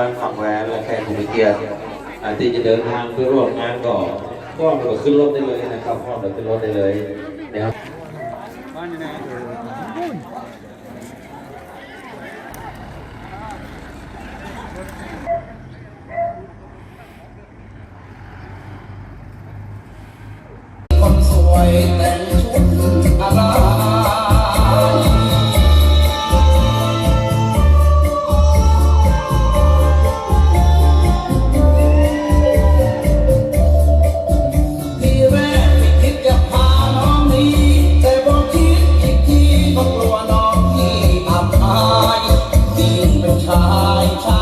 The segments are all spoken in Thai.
บ้านฝั่งแวนและแขกผู้มีเกียรติอาที่จะเดินทางเพื่อร่วมงานก็ก็เราขึ้นรถได้เลยนะครับพ่อเราขึ้นรถได้เลยนะครับ ช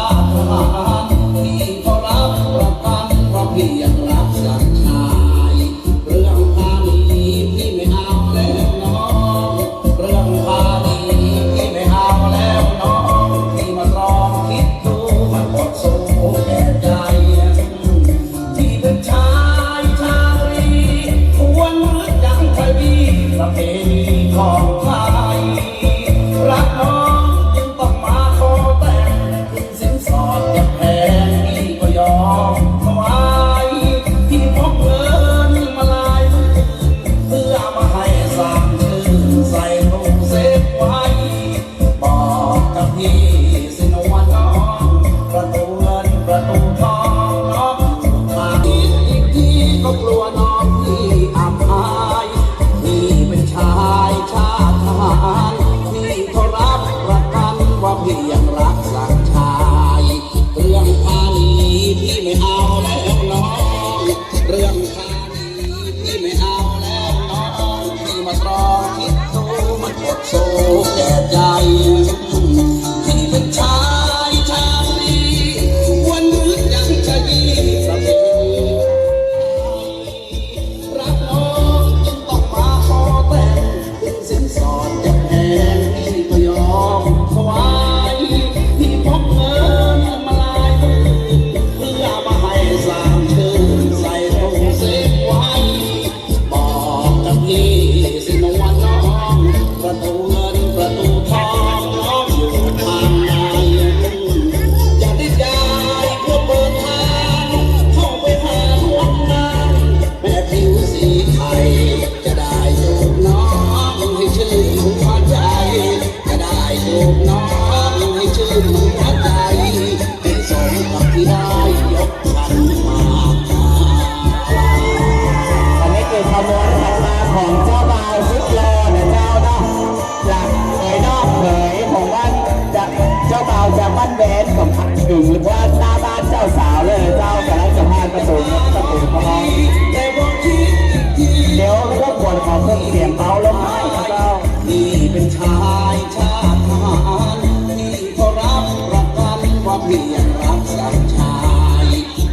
บกวนขอเพิ่มเสียงเบาลงหน่อยเบานี่เป็นชายชาติทหารนี่ก็รับประกันว่าเพียงรักสักชาย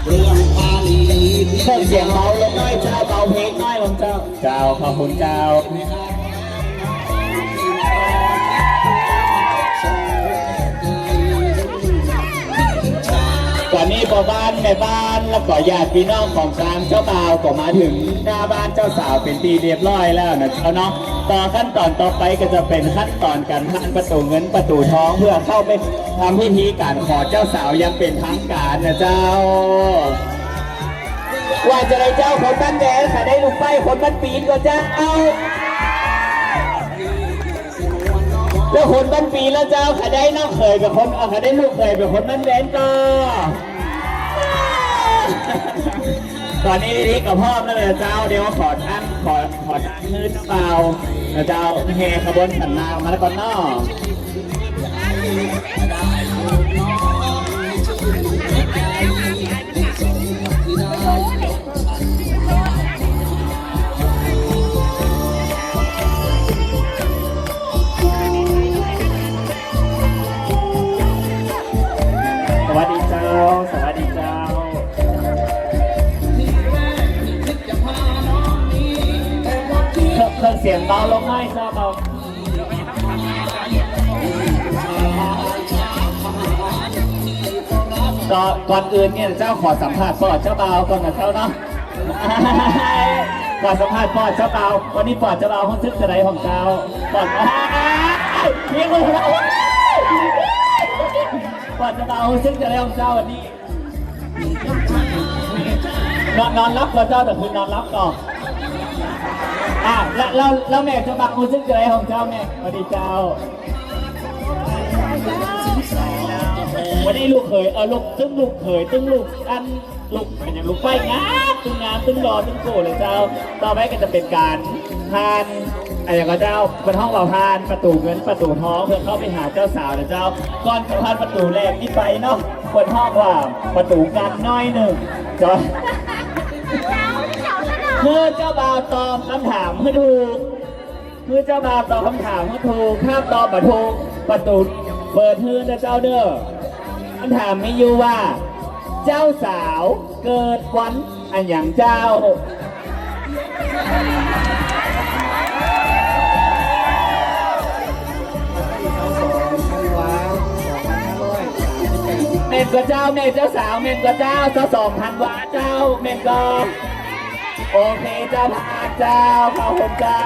เรื่องการนี้เพิ่มเสียงเบาลงหน่อยเจ้าเบาเพลงหน่อยลงเจ้าเจ้าขอบคุณเจ้า ไม่เอาแล้วน้องที่มาตอนตอนนี้พ่อบ้านแม่บ้านแล้วก็ญาติพี่น้องของทางเจ้าบ่าวก็มาถึงหน้าบ้านเจ้าสาวเป็นที่เรียบร้อยแล้วนะเจ้าเนาะต่อขั้นตอนต่อไปก็จะเป็นขั้นตอนการผ่านประตูเงินประตูทองเพื่อเข้าไปทำพิธีการขอเจ้าสาวยังเป็นทางการนะเจ้า ว่าจะได้เจ้าคนบ้านแดงค่ะได้ลูกไฟคนบ้านปีนก็เจ้าแล้วคนบ้านปีนแล้วเจ้าค่ะได้น้องเคยกับคนเอาค่ะได้ลูกเคยเป็นคนบ้านแดงก็ อนนี้นี่กับพ่อนั่นเลยเจ้าเดี๋ยวขอท่านขอขอท่านมือเจ้าเปล่าเจ้าแห่ขบวนขันนางมาแล้วก็นอกส เบาลงหน่อยเจ้าก่อนก่อนอื่นเนี่ยเจ้าขอสัมภาษณ์ปอดเจ้าเบาก่อนนะเจ้าเนาะขอสัมภาษณ์ปอดเจ้าเบาวันนี้ปอดเจ้าเบาคนซึกจะไรของเจ้าปอดเพียงคนละก่อนจะมาเอาซึ่งจะได้ของเจ้าวันนี้นอนนอนรับก่อนเจ้าแต่คุณนอนรับก่อน แล้วแล้วแล้วแม่จะบังมาเอซึ่งจะได้ของเจ้าแม่สวัสดีเจ้าวันนี้ลูกเขยเออลูกตึ้งลูกเขยตึ้งลูกอันลูกเป็นอย่างลูกไฟงามตึ้งงามตึ้งรอตึ้งโกเลยเจ้า ต่อไปก็จะเป็นการทานอะไรอย่างเจ้าเป็นห้องเราทานประตูเงินประตูทองเพื่อเข้าไปหาเจ้าสาวนะเจ้า ก่อนจะผ่านประตูแรกที่ไปเนาะเปิดห้องว่าประตูกันน้อยหนึ่งจอย เมื่อเจ้าบ่าวตอบคำถามให้ถูกคือเจ้าบ่าวตอบคำถามให้ถูกถ้าตอบมาถูกประตูเปิดฮือนะเจ้าเด้อคำถามไม่อยู่ว่า เจ้าสาวเกิดวันอันอย่างเจ้าเมนก็เจ้าเมนเจ้าสาวเมนก็เจ้าเจ้าสองพันวาเจ้าเมนก็ โอเคเจ้าพาเจ้าขอบคุณเจ้า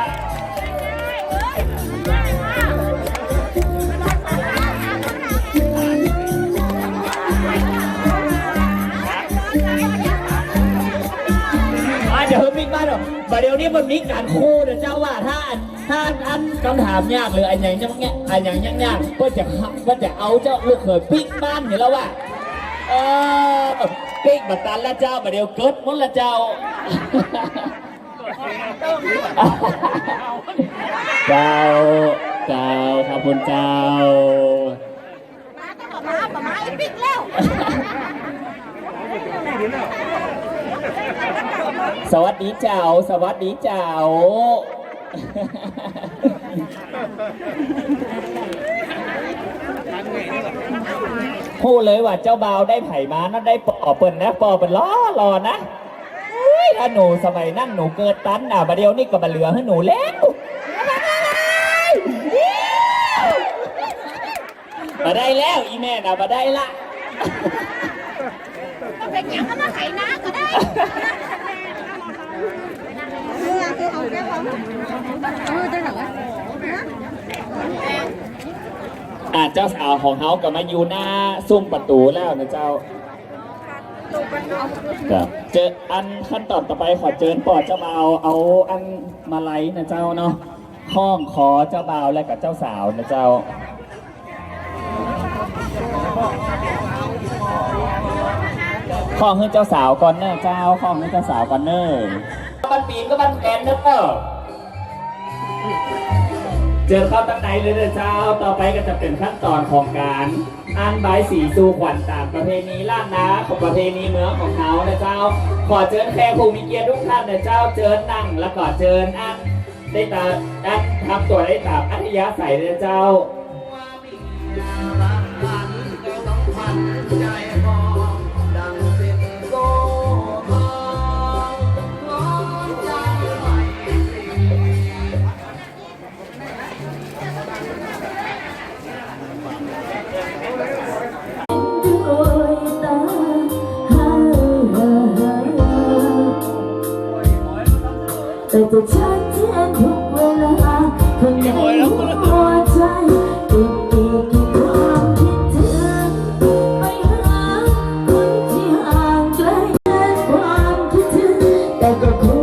อะเดี๋ยวมิกมาเดี๋ยวประเดี๋ยวนี้มันมีการคู่เดี๋ยวเจ้าว่าถ้าอันถ้าอันคำถามยากหรืออันอย่างยังเงี้ยอันอย่างยังยากก็จะก็จะเอาเจ้าลูกเขยปิ๊กบ้านอยู่แล้วว่าเออ ปิ๊กบัตตันละเจ้าประเดี๋ยวเกิดหมดละเจ้าเจ้าเจ้าขอบคุณเจ้ามาประมาณปิดแล้วสวัสดีเจ้า สวัสดีเจ้า พูดเลยว่าเจ้าบ่าวได้ไผ่มานั่นได้ปอเปิ่นนะปอเปิ่นล้อรอนะเฮ้ยถ้าหนูสมัยนั่นหนูเกิดตันอะประเดี๋ยวนี่ก็มาเหลือให้หนูแล้วมาได้แล้วอีแม่น่ะมาได้ละก็เป็นอย่างนั้นมาไถนาก็ได้เออคือเอาแก้วผมเออจะเหรอ อะ เจ้าสาวของเขาก็มาอยู่หน้าซุ้มประตูแล้วนะเจ้าครับเจออันขั้นตอนต่อไปขอเจิญปอดเจ้าบ่าวเอาอันมาไลยนะเจ้าเนาะข้องขอเจ้าบ่าวและกับเจ้าสาวนะเจ้าข้องให้เจ้าสาวก่อนเนอะเจ้าข้องให้เจ้าสาวก่อนเนอะบันปีนก็บันแกนเนอะ เจอเข้าตั้งในเลยนะเจ้า ต่อไปก็จะเป็นขั้นตอนของการอ่านใบสีสู่ขวัญตามประเพณีล่านนาของประเพณีเมืองของเขานะเจ้า ขอเชิญแขกผู้มีเกียรติทุกท่านนะเจ้าเชิญนั่ง แล้วก็เชิญอันได้ตามอันทำตัวได้ตามอัธยาศัยนะเจ้า แต่จะชัดเจนทุกเวลาข้างในหัวใจอีกอีกกี่ความคิดถึงไปหาคนที่ห่างไกลและความคิดถึงแต่ก็คง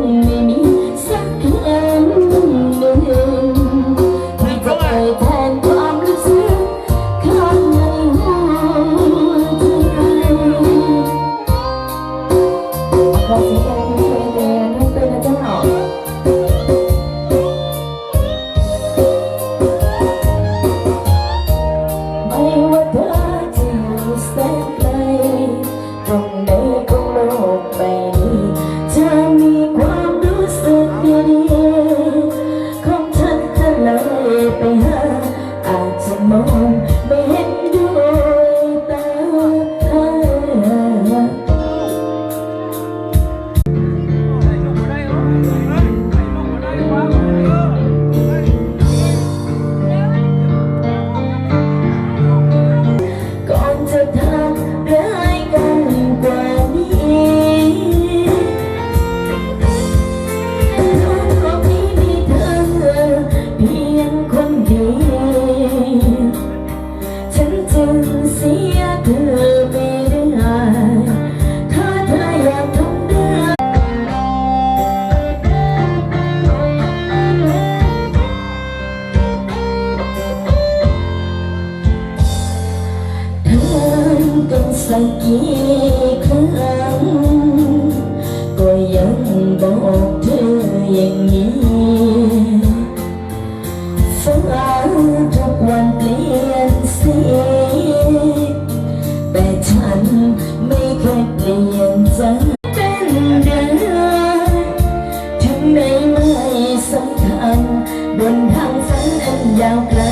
าวไกล